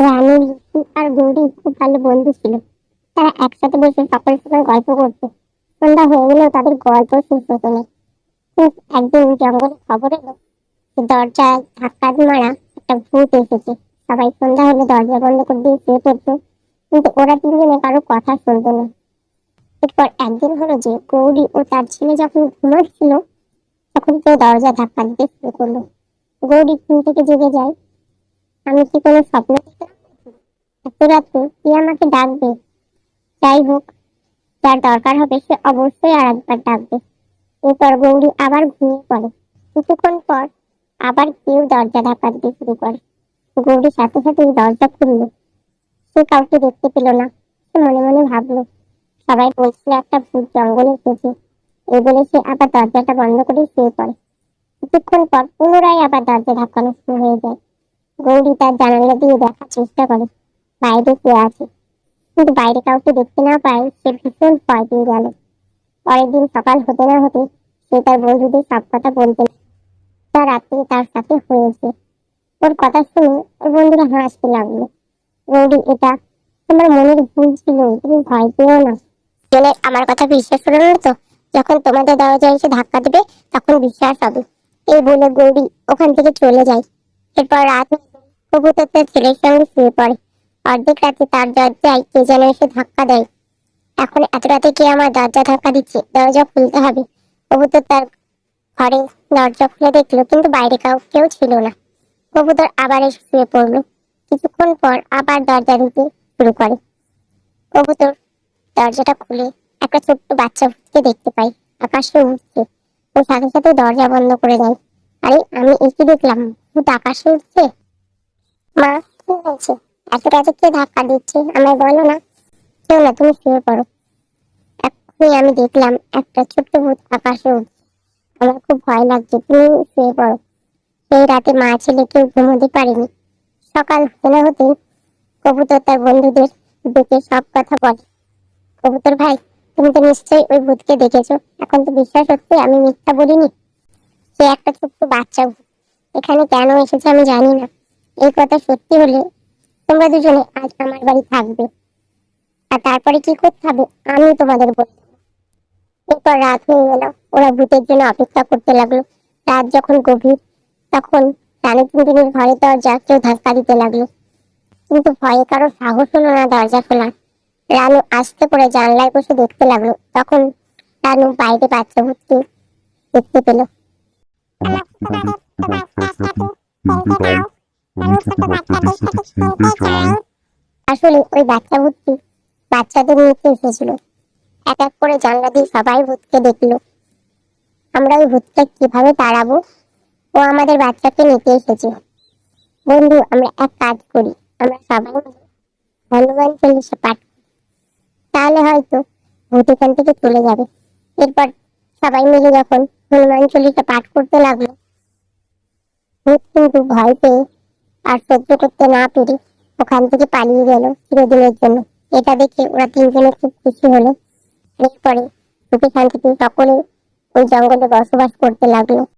রানী লিচু আর গৌরী খুব ভালো বন্ধু ছিল। তারা একসাথে বসে সকাল সকাল গল্প করতো। সন্ধ্যা হয়ে গেলেও তাদের গল্প শেষ হতো না। একদিন জঙ্গলে খবর এলো দরজায় ধাক্কা মারা একটা ভূত এসেছে। সবাই সন্ধ্যা হলে দরজা বন্ধ করে দিয়ে শুয়ে পড়তো। কিন্তু ওরা তিনজনে কারও কথা শুনতো না। এরপর একদিন হলো যে গৌরী ও তার ছেলে যখন ঘুমাচ্ছিল, তখন কেউ দরজা ধাক্কা দিতে শুরু করল। গৌরী ঘুম থেকে জেগে যায়। আমি কি কোনো স্বপ্ন দেখলাম? এত রাত্রে আমাকে ডাকবে? যাই হোক, যার দরকার হবে সে অবশ্যই আর একবার ডাকবে। এরপর গৌরী আবার ঘুমিয়ে পড়ে। কিছুক্ষণ পর আবার কেউ দরজা দিতে শুরু করে। গৌরীর সাথে সাথে দরজা খুললো। সে কাউকে দেখতে পেল না। সে মনে মনে ভাবলো, সবাই বলছিল একটা ভূত জঙ্গলে এসেছে এই বলে সে আবার দরজাটা বন্ধ করে শুয়ে পড়ে। কিছুক্ষণ পর পুনরায় আবার দরজা ধাক্কানো শুরু হয়ে যায়। গৌরী তার জানালা দিয়ে দেখার চেষ্টা করে। বাইরে কে আছে। কিন্তু বাইরে কাউকে দেখতে না পায়, সে ভীষণ ভয় পেয়ে গেল। পরের দিন সকাল হতে না হতে সে তার বন্ধুদের সব কথা বলতে লাগল। তা রাত্রে তার সাথে হয়েছে। ওর কথা শুনে ওর বন্ধুরা হাসতে লাগল। গৌরী এটা তোমার মনের ভুল ছিল, তুমি ভয় পেও না। জেনে আমার কথা বিশ্বাস করো না তো? যখন তোমাদের দরজায় এসে ধাক্কা দেবে, তখন বিশ্বাস হবে। এই বলে গৌরী ওখান থেকে চলে যায়। এরপর রাত হলে কবুতর তার ছেলের সঙ্গে শুয়ে পড়ে। অর্ধেক রাতে তার দরজায় কে যেন এসে ধাক্কা দেয়। এখন এত রাতে কে আমার দরজা ধাক্কা দিচ্ছে? দরজা খুলতে হবে। কবুতর তার ঘরে দরজা খুলে দেখল, কিন্তু বাইরে কাউ, কেউ ছিল না। কবুতর আবার এসে শুয়ে পড়ল। কিছুক্ষণ পর আবার দরজা দিতে শুরু করে। কবুতর দরজাটা খুলে একটা ছোট্ট বাচ্চা ভূতকে দেখতে পাই আকাশে উঠছে ও সাথে সাথে দরজা বন্ধ করে দেয়। আরে, আমি এসে দেখলাম, ভূত আকাশে উঠছে মা, কি হয়েছে? এত রাতে কে ধাক্কা দিচ্ছে? আমায় বলো না। কেউ না তুমি শুয়ে পড়ো। এক্ষুনি আমি দেখলাম একটা ছোট্ট ভূত আকাশে উঠছে আমার খুব ভয় লাগছে, তুমি শুয়ে পড়ো। সেই রাতে মা ছেলে কেউ ঘুমোতে পারেনি। সকাল হতে হতে কবুতর তার বন্ধুদের ডেকে সব কথা বলে। কবুতর ভাই, তুমি তো নিশ্চয়ই ওই ভূতকে দেখেছ। এখন তো বিশ্বাস হচ্ছে আমি মিথ্যা বলিনি। সে একটা ছোট্ট বাচ্চা ভূত। এখানে কেন এসেছে আমি জানি না। এই কথা সত্যি হলে তোমরা দুজনে আজ আমার বাড়ি থাকবে আর তারপরে কি করতে হবে আমি তোমাদের বলব এরপর রাত হয়ে গেল ওরা ভূতের জন্য অপেক্ষা করতে লাগল রাত যখন গভীর তখন রানী টুনটুনির ঘরে দরজা কেউ ধাক্কা দিতে লাগল কিন্তু ভয়ে কারও সাহস হলো না দরজা খোলা রানু আসতে করে জানলায় বসে দেখতে লাগল তখন রানু বাইরে বাচ্চা ভূতকে দেখতে পেল আসলে ওই বাচ্চা ভূতটি বাচ্চাদের নিতে এসেছিল এক এক করে জানলা দিয়ে সবাই ভূতকে দেখল। আমরা ওই ভূতটা কীভাবে তাড়াবো? ও আমাদের বাচ্চাকে নিতে এসেছে। বন্ধু আমরা এক কাজ করি। আমরা সবাই মিলে হনুমান চল্লিশে পাঠ করি। তাহলে হয়তো ভূত এখান থেকে চলে যাবে। এরপর সবাই মিলে যখন হনুমান চল্লিশা পাঠ করতে লাগল ভূত কিন্তু ভয় পেয়ে আর সহ্য করতে না পেরে ওখান থেকে পালিয়ে গেল চিরদিনের জন্য। এটা দেখে ওরা তিনজনে খুব খুশি হলো। এরপরে সুখে শান্তিতে সকলে ওই জঙ্গলে বসবাস করতে লাগল।